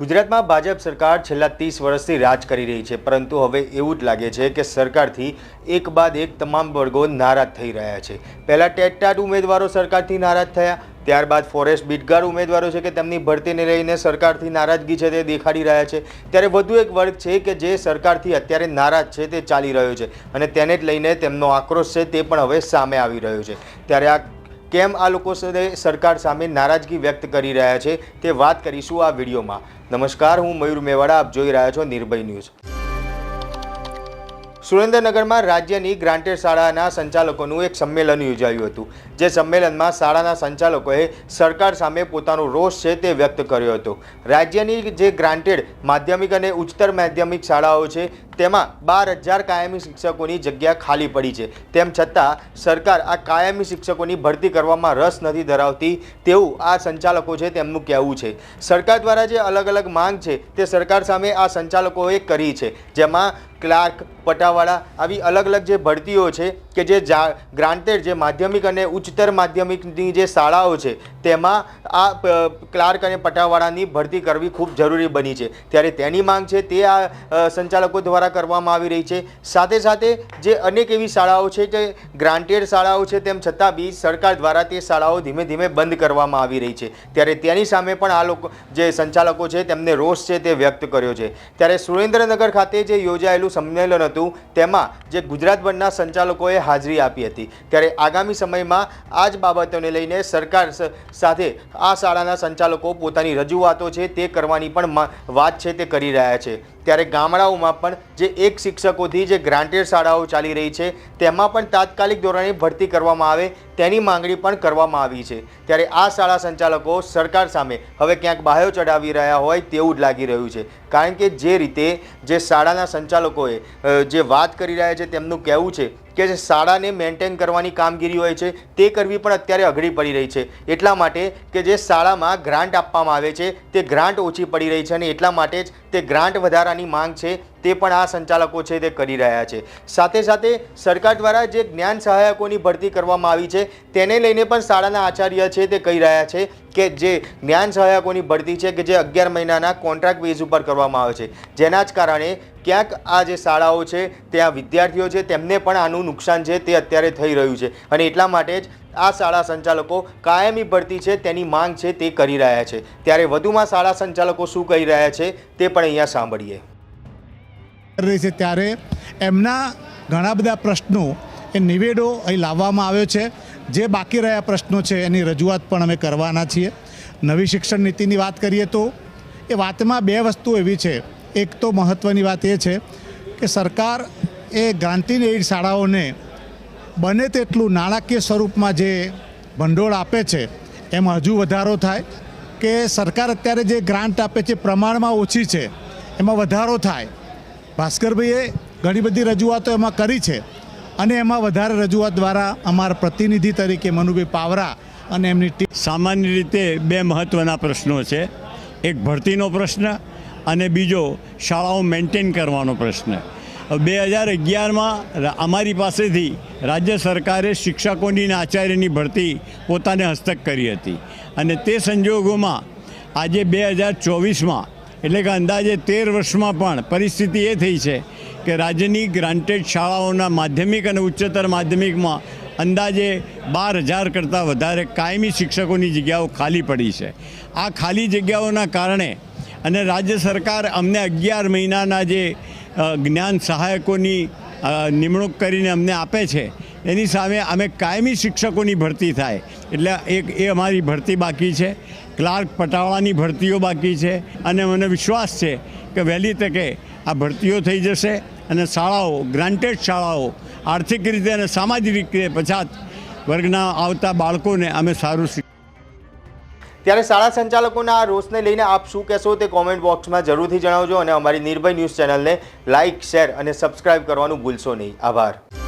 ગુજરાતમાં ભાજપ સરકાર છેલ્લા ત્રીસ વર્ષથી રાજ કરી રહી છે, પરંતુ હવે એવું જ લાગે છે કે સરકારથી એક બાદ એક તમામ વર્ગો નારાજ થઈ રહ્યા છે. પહેલાં ટેટટાટ ઉમેદવારો સરકારથી નારાજ થયા, ત્યારબાદ ફોરેસ્ટ બીટગાર ઉમેદવારો છે કે તેમની ભરતીને લઈને સરકારથી નારાજગી છે તે દેખાડી રહ્યા છે. ત્યારે વધુ એક વર્ગ છે કે જે સરકારથી અત્યારે નારાજ છે તે ચાલી રહ્યો છે અને તેને જ લઈને તેમનો આક્રોશ છે તે પણ હવે સામે આવી રહ્યો છે. ત્યારે આ કેમ આ લોકો સરકાર સામે નારાજગી વ્યક્ત કરી રહ્યા છે તે વાત કરીશું આ વિડીયોમાં. નમસ્કાર, હું મયુર મેવાડા, આપ જોઈ રહ્યા છો નિર્ભય ન્યૂઝ. સુરેન્દ્રનગરમાં રાજ્યની ગ્રાન્ટેડ શાળાના સંચાલકોનું એક સંમેલન યોજાયું હતું, જે સંમેલનમાં શાળાના સંચાલકોએ સરકાર સામે પોતાનો રોષ છે તે વ્યક્ત કર્યો હતો. રાજ્યની જે ગ્રાન્ટેડ માધ્યમિક અને ઉચ્ચતર માધ્યમિક શાળાઓ છે તેમાં બાર હજાર કાયમી શિક્ષકોની જગ્યા ખાલી પડી છે. તેમ છતાં, સરકાર આ કાયમી શિક્ષકોની ભરતી કરવામાં રસ નથી ધરાવતી તેવું આ સંચાલકો છે તેમનું કહેવું છે. સરકાર દ્વારા જે અલગ અલગ માંગ છે તે સરકાર સામે આ સંચાલકોએ કરી છે. જેમાં ક્લાર્ક, પટાવાળા આવી અલગ અલગ જે ભરતીઓ છે કે જે જા, ગ્રાન્ટેડ જે માધ્યમિક અને ઉચ્ચતર માધ્યમિકની જે શાળાઓ છે, તેમાં આ ક્લાર્ક અને પટાવાળાની ભરતી કરવી ખૂબ જરૂરી બની છે. ત્યારે તેની માંગ છે તે આ સંચાલકો દ્વારા કરવામાં આવી રહી છે. સાથે સાથે જે અનેક એવી શાળાઓ છે જે ગ્રાન્ટેડ શાળાઓ છે, તેમ છતાં બી સરકાર દ્વારા તે શાળાઓ ધીમે ધીમે બંધ કરવામાં આવી રહી છે. ત્યારે તેની સામે પણ આ લોકો, જે સંચાલકો છે, તેમને રોષ છે તે વ્યક્ત કર્યો છે. ત્યારે સુરેન્દ્રનગર ખાતે જે યોજાયેલું સંમેલન હતું, તેમાં જે ગુજરાતભરના સંચાલકોએ હાજરી આપી હતી. ત્યારે આગામી સમયમાં આ જ બાબતોને લઈને સરકાર સાથે આ શાળાના સંચાલકો પોતાની રજૂઆતો છે તે કરવાની પણ વાત છે તે કરી રહ્યા છે. ત્યારે ગામડાઓમાં પણ જે એક શિક્ષકોથી જે ગ્રાન્ટેડ શાળાઓ ચાલી રહી છે, તેમાં પણ તાત્કાલિક ધોરણે ભરતી કરવામાં આવે તેની માંગણી પણ કરવામાં આવી છે. ત્યારે આ શાળા સંચાલકો સરકાર સામે હવે ક્યાંક બાહ્યો ચડાવી રહ્યા હોય તેવું જ લાગી રહ્યું છે. કારણ કે જે રીતે જે શાળાના સંચાલકોએ જે વાત કરી રહ્યા છે તેમનું કહેવું છે કે જે શાળાને મેન્ટેન કરવાની કામગીરી હોય છે, તે કરવી પણ અત્યારે અઘરી પડી રહી છે. એટલા માટે કે જે શાળામાં ગ્રાન્ટ આપવામાં આવે છે, તે ગ્રાન્ટ ઓછી પડી રહી છે અને એટલા માટે જ તે ગ્રાન્ટ વધારાની માંગ છે, તે પણ આ સંચાલકો છે તે કરી રહ્યા છે. સાથે સાથે સરકાર દ્વારા જે જ્ઞાન સહાયકોની ભરતી કરવામાં આવી છે, તેને લઈને પણ શાળાના આચાર્ય છે તે કહી રહ્યા છે કે જે જ્ઞાન સહાયકોની ભરતી છે કે જે અગિયાર મહિનાના કોન્ટ્રાક્ટ બેઝ ઉપર કરવામાં આવે છે. જેના જ કારણે ક્યાંક આ જે શાળાઓ છે, ત્યાં વિદ્યાર્થીઓ છે, તેમને પણ આનું નુકસાન છે તે અત્યારે થઈ રહ્યું છે. અને એટલા માટે જ આ શાળા સંચાલકો કાયમી ભરતી છે, તેની માંગ છે તે કરી રહ્યા છે. ત્યારે વધુમાં શાળા સંચાલકો શું કહી રહ્યા છે તે પણ અહીંયા સાંભળીએ. છે ત્યારે એમના ઘણા બધા પ્રશ્નો એ નિવેડો અહીં લાવવામાં આવ્યો છે. જે બાકી રહ્યા પ્રશ્નો છે એની રજૂઆત પણ અમે કરવાના છીએ. નવી શિક્ષણ નીતિની વાત કરીએ તો એ વાતમાં બે વસ્તુ એવી છે. એક તો મહત્ત્વની વાત એ છે કે સરકાર એ ગ્રાન્ટીન એઇડ શાળાઓને બને તેટલું નાણાકીય સ્વરૂપમાં જે ભંડોળ આપે છે, એમાં હજુ વધારો થાય કે સરકાર અત્યારે જે ગ્રાન્ટ આપે છે પ્રમાણમાં ઓછી છે, એમાં વધારો થાય. ભાસ્કરભાઈએ ઘણી બધી રજૂઆતો એમાં કરી છે અને એમાં વધારે રજૂઆત દ્વારા અમારા પ્રતિનિધિ તરીકે મનુભાઈ પાવરા અને એમની ટીમ સામાન્ય રીતે બે મહત્ત્વના પ્રશ્નો છે. એક ભરતીનો પ્રશ્ન અને બીજો શાળાઓ મેન્ટેન કરવાનો પ્રશ્ન. બે હજાર અગિયારમાં અમારી પાસેથી રાજ્ય સરકારે શિક્ષકોની અને આચાર્યની ભરતી પોતાને હસ્તક કરી હતી. અને તે સંજોગોમાં આજે બે હજાર ચોવીસમાં, એટલે કે અંદાજે તેર વર્ષમાં પણ પરિસ્થિતિ એ થઈ છે કે રાજ્યની ગ્રાન્ટેડ શાળાઓના માધ્યમિક અને ઉચ્ચતર માધ્યમિકમાં અંદાજે બાર હજાર કરતાં વધારે કાયમી શિક્ષકોની જગ્યાઓ ખાલી પડી છે. આ ખાલી જગ્યાઓના કારણે અને રાજ્ય સરકાર અમને અગિયાર મહિનાના જે જ્ઞાન સહાયકોની નિમણૂક કરીને અમને આપે છે. એની સામે અમે કાયમી શિક્ષકોની ભરતી થાય. એટલે એક એ અમારી ભરતી બાકી છે. ક્લાર્ક પટાવાળાની ભરતીઓ બાકી છે. અને મને વિશ્વાસ છે કે વહેલી તકે આ ભરતીઓ થઈ જશે અને શાળાઓ, ગ્રાન્ટેડ શાળાઓ, આર્થિક રીતે અને સામાજિક રીતે પછાત વર્ગના આવતા બાળકોને અમે સારું ત્યારે શાળા સંચાલકોના આ રોષને લઈને આપ શું કહેશો તે કોમેન્ટ બોક્સમાં જરૂરથી જણાવજો અને અમારી નિર્ભય ન્યૂઝ ચેનલને લાઇક શેર અને સબસ્ક્રાઇબ કરવાનું ભૂલશો નહીં. આભાર.